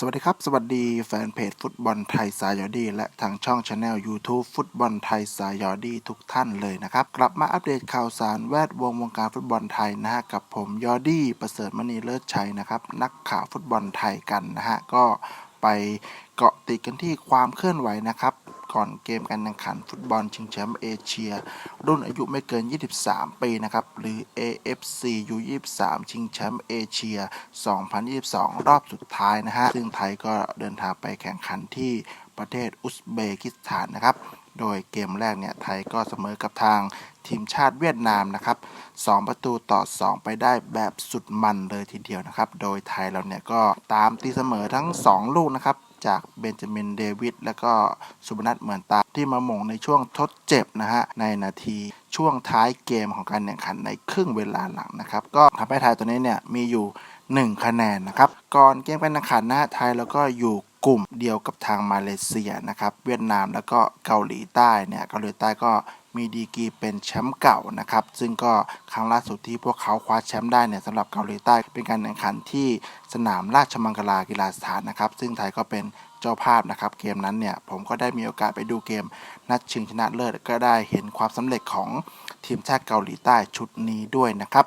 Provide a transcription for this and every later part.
สวัสดีครับ สวัสดีแฟนเพจฟุตบอลไทยสายอดี และทางช่องชาแนล YouTube ฟุตบอลไทยสายอดีทุกท่านเลยนะครับ กลับมาอัปเดตข่าวสารแวดวงวงการฟุตบอลไทยนะฮะกับผมยอดี้ประเสริฐมณีเลิศชัยนะครับ นักข่าวฟุตบอลไทยกันนะฮะก็ไปเกาะติดกันที่ความเคลื่อนไหวนะครับ ก่อนเกมการแข่งขันฟุตบอลชิงแชมป์เอเชีย รุ่นอายุไม่เกิน 23 ปีนะครับ หรือ AFC U23 ชิงแชมป์เอเชีย 2022 รอบสุดท้ายนะฮะ ซึ่งไทยก็เดินทางไปแข่งขันที่ประเทศอุซเบกิสถานนะครับ โดยเกมแรกเนี่ยไทยก็เสมอกับทางทีมชาติเวียดนามนะครับ 2 ประตูต่อ 2 ไปได้แบบสุดมันเลยทีเดียวนะครับ โดยไทยเราเนี่ยก็ตามตีเสมอทั้ง 2 ลูกนะครับ จากเบนจามินเดวิดและก็สุบนัทเหมือนตาที่มาหม่งในช่วงทดเจ็บนะฮะในนาทีช่วงท้ายเกมของการแข่งขันในครึ่งเวลาหลังนะครับ ก็ทำให้ไทยตัวนี้เนี่ยมีอยู่ 1 คะแนนนะครับ ก่อนเกมการแข่งขันนะไทยแล้วก็อยู่กลุ่มเดียวกับทางมาเลเซียนะครับ เวียดนามแล้วก็เกาหลีใต้เนี่ยเกาหลีใต้ก็มีดีกีเป็นแชมป์เก่านะครับ ซึ่งก็ครั้งล่าสุดที่พวกเขาคว้าแชมป์ได้เนี่ยสำหรับเกาหลีใต้ เป็นการแข่งขันที่สนามราชมังคลากีฬาสถานนะครับ ซึ่งไทยก็เป็นเจ้าภาพนะครับ เกมนั้นเนี่ยผมก็ได้มีโอกาสไปดูเกม นัดชิงชนะเลิศก็ได้เห็นความสำเร็จของทีมชาติเกาหลีใต้ชุดนี้ด้วยนะครับ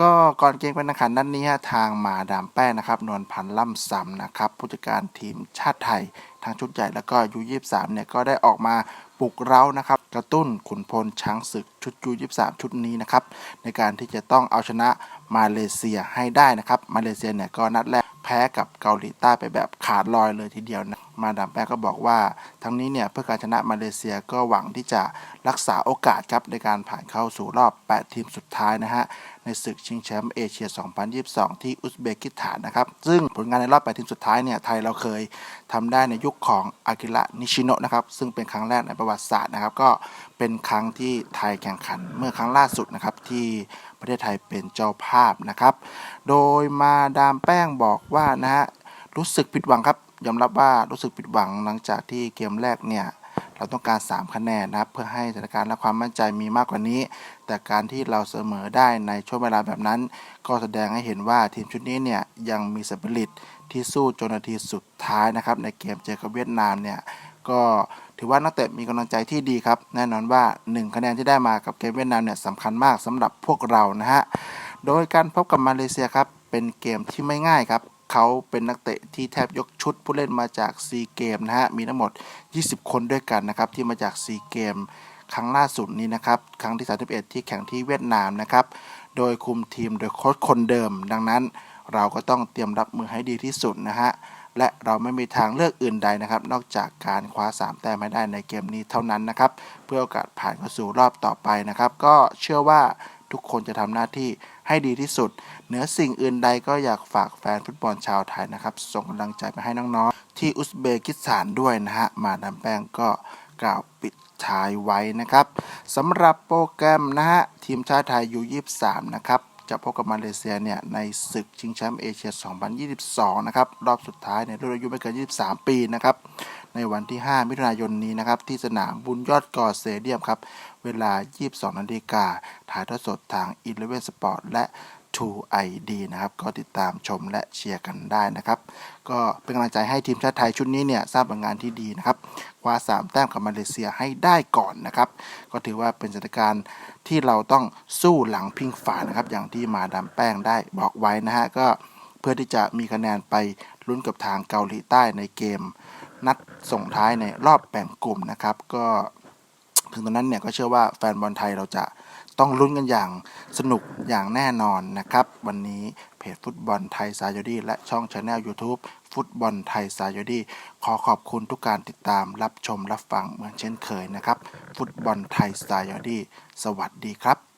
ก็ก่อนเกมการแข่งขันนัดนี้ฮะทางมาดามแป้งนะครับนวลพันธ์ล่ำซำนะครับผู้จัดการทีมชาติไทยทางชุดใหญ่แล้วก็ยูยี่สามเนี่ยก็ได้ออกมาปลุกเร้านะครับ กระตุ้นขุนพลช้างศึกชุดยูยี่สามชุดนี้นะครับ ในการที่จะต้องเอาชนะมาเลเซียให้ได้นะครับ มาเลเซียเนี่ยก็นัดแรกแพ้กับเกาหลีใต้ไปแบบขาดลอยเลยทีเดียวนะ มาดามแป้งก็บอกว่า ทั้งนี้เนี่ยเพื่อการชนะมาเลเซียก็หวังที่จะรักษาโอกาสครับในการผ่านเข้าสู่รอบ 8 ทีมสุดท้ายนะฮะในศึกชิงแชมป์เอเชีย 2022 ที่อุซเบกิสถานนะครับ ซึ่งผลงานในรอบ 8 ทีมสุดท้ายเนี่ยไทยเราเคยทำได้ในยุคของอากิระนิชิโนะนะครับซึ่งเป็นครั้งแรกในประวัติศาสตร์นะครับก็เป็นครั้งที่ไทยแข่งขันเมื่อครั้งล่าสุดนะครับที่ประเทศไทยเป็นเจ้าภาพนะครับ โดยมาดามแป้งบอกว่านะฮะรู้สึกผิดหวังครับ ยอมรับว่ารู้สึกผิดหวังหลังจากที่เกมแรกเนี่ยเราต้องการ 3 คะแนนนะครับ เพื่อให้สถานการณ์และความมั่นใจมีมากกว่านี้ แต่การที่เราเสมอได้ในช่วงเวลาแบบนั้น ก็แสดงให้เห็นว่าทีมชุดนี้เนี่ยยังมีสปิริตที่สู้จนนาทีสุดท้ายนะครับ ในเกมเจอกับเวียดนามเนี่ยก็ถือว่านักเตะมีกำลังใจที่ดีครับ แน่นอนว่า 1 คะแนนที่ได้มากับเกมเวียดนามเนี่ยสำคัญมากสำหรับพวกเรานะฮะโดยการพบกับมาเลเซียครับเป็นเกมที่ไม่ง่ายครับ เขาเป็นนักเตะที่แทบยกชุดผู้เล่นมาจากซีเกมนะฮะ มีทั้งหมด 20 คนด้วยกันนะครับ ที่มาจากซีเกมครั้งล่าสุดนี้นะครับ ครั้งที่ 31 ที่แข่งที่เวียดนามนะครับ โดยคุมทีมโดยโค้ชคนเดิม ดังนั้นเราก็ต้องเตรียมรับมือให้ดีที่สุดนะฮะ และเราไม่มีทางเลือกอื่นใดนะครับ นอกจากการคว้า 3 แต้มให้ได้ในเกมนี้เท่านั้นนะครับ เพื่อโอกาสผ่านเข้าสู่รอบต่อไปนะครับ ก็เชื่อว่า ทุกคนจะทำหน้าที่ให้ดีที่สุด เหนือสิ่งอื่นใดก็อยากฝากแฟนฟุตบอลชาวไทยนะครับ ส่งกำลังใจไปให้น้องๆ ที่อุซเบกิสถานด้วยนะฮะ มาดามแป้งก็กล่าวปิดท้ายไว้นะครับสำหรับโปรแกรมนะฮะ ทีมชาติไทยยู23นะครับจะพบกับมาเลเซียเนี่ยในศึกชิงแชมป์เอเชีย 2022 นะครับ รอบสุดท้ายในรุ่นอายุไม่เกิน 23 ปีนะครับ ในวันที่ 5 มิถุนายนนี้นะครับ ที่สนามบุญยอดกอสเตเดียมครับ เวลา 22 นาฬิกา ถ่ายทอดสดทาง e l e v e n Sport และ True ID นะครับ ก็ติดตามชมและเชียร์กันได้นะครับ ก็เป็นกำลังใจให้ทีมชาติไทยชุดนี้เนี่ยสร้างผลงานที่ดีนะครับคว้า3แต้มกับมาเลเซียให้ได้ก่อนนะครับ ก็ถือว่าเป็นสถานการณ์ที่เราต้องสู้หลังพิงฝานะครับ อย่างที่มาดามแป้งได้บอกไว้นะฮะก็เพื่อที่จะมีคะแนนไปลุ้นกับทางเกาหลีใต้ในเกม นัดส่งท้ายในรอบแบ่งกลุ่มนะครับ ก็ถึงตอนนั้นเนี่ยก็เชื่อว่าแฟนบอลไทยเราจะต้องลุ้นกันอย่างสนุกอย่างแน่นอนนะครับ วันนี้เพจฟุตบอลไทยสายดีและช่องชาแนล YouTube ฟุตบอลไทยสายดีขอขอบคุณทุกการติดตามรับชมรับฟังเหมือนเช่นเคยนะครับ ฟุตบอลไทยสายดีสวัสดีครับ